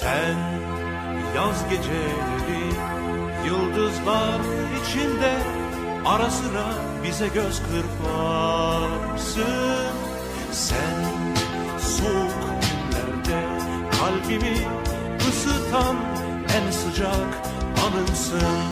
Sen yaz geceleri yıldızlar içinde Ara sıra bize göz kırparsın. Sen soğuk günlerde kalbimi ısıtan en sıcak anımsın